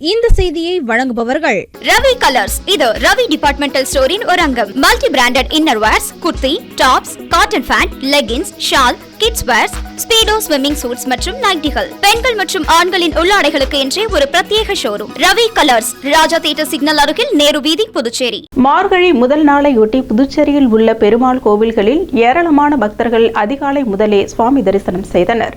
இந்த செய்தியை வழங்குபவர்கள் ரவி கலர்ஸ். இது ரவி டிபார்ட்மெண்டல் ஸ்டோரின் ஒரு அங்கம். Multi branded inner wears kurti tops cotton pant leggings shawl kids wears Speedo swimming suits மற்றும் நைட்டிகள் பெண்கள் மற்றும் ஆண்களின் உள்ளாடைகளுக்கு என்றே ஒரு பிரத்யேக showroom Ravi colours. Raja theatre signal அருகில் நேரு வீதி புதுச்சேரி. மார்கழி முதல் நாளையொட்டி புதுச்சேரியில் உள்ள பெருமாள் கோவில்களில் ஏராளமான பக்தர்கள் அதிகாலை முதலே சுவாமி தரிசனம் செய்தனர்.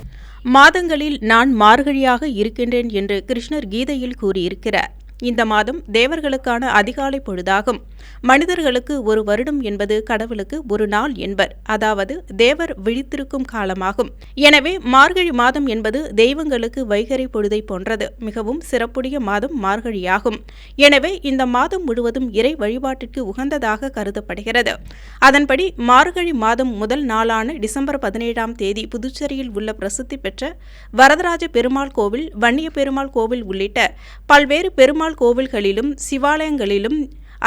மாதங்களில் நான் மார்கழியாக இருக்கின்றேன் என்று கிருஷ்ணர் கீதையில் கூறியிருக்கிறார். இந்த மாதம் தேவர்களுக்கான அதிகாலை பொழுதாகும். மனிதர்களுக்கு ஒரு வருடம் என்பது கடவுளுக்கு ஒரு நாள் என்பர். அதாவது தேவர் விழித்திருக்கும் காலமாகும். எனவே மார்கழி மாதம் என்பது தெய்வங்களுக்கு வைகரை பொழுதை போன்றது. மிகவும் சிறப்புடைய மாதம் மார்கழியாகும். எனவே இந்த மாதம் முழுவதும் இறை வழிபாட்டிற்கு உகந்ததாக கருதப்படுகிறது. அதன்படி மார்கழி மாதம் முதல் நாளான டிசம்பர் பதினேழாம் தேதி புதுச்சேரியில் உள்ள பிரசித்தி பெற்ற வரதராஜ பெருமாள் கோவில் வன்னிய பெருமாள் கோவில் உள்ளிட்ட பல்வேறு பெருமாள் பெருமாள் கோவில்களிலும் சிவாலயங்களிலும்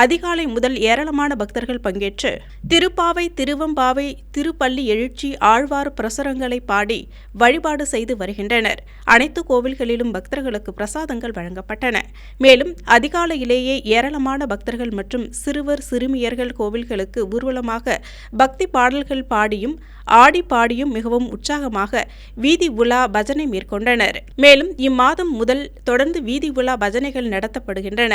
அதிகாலை முதல் ஏராளமான பக்தர்கள் பங்கேற்று திருப்பாவை திருவம்பாவை திருப்பள்ளி எழுச்சி ஆழ்வார் பிரசுரங்களை பாடி வழிபாடு செய்து வருகின்றனர். அனைத்து கோவில்களிலும் பக்தர்களுக்கு பிரசாதங்கள் வழங்கப்பட்டன. மேலும் அதிகாலையிலேயே ஏராளமான பக்தர்கள் மற்றும் சிறுவர் சிறுமியர்கள் கோவில்களுக்கு ஊர்வலமாக பக்தி பாடல்கள் பாடியும் ஆடி பாடியும் மிகவும் உற்சாகமாக வீதி உலா பஜனை மேற்கொண்டனர். மேலும் இம்மாதம் முதல் தொடர்ந்து வீதி உலா பஜனைகள் நடத்தப்படுகின்றன.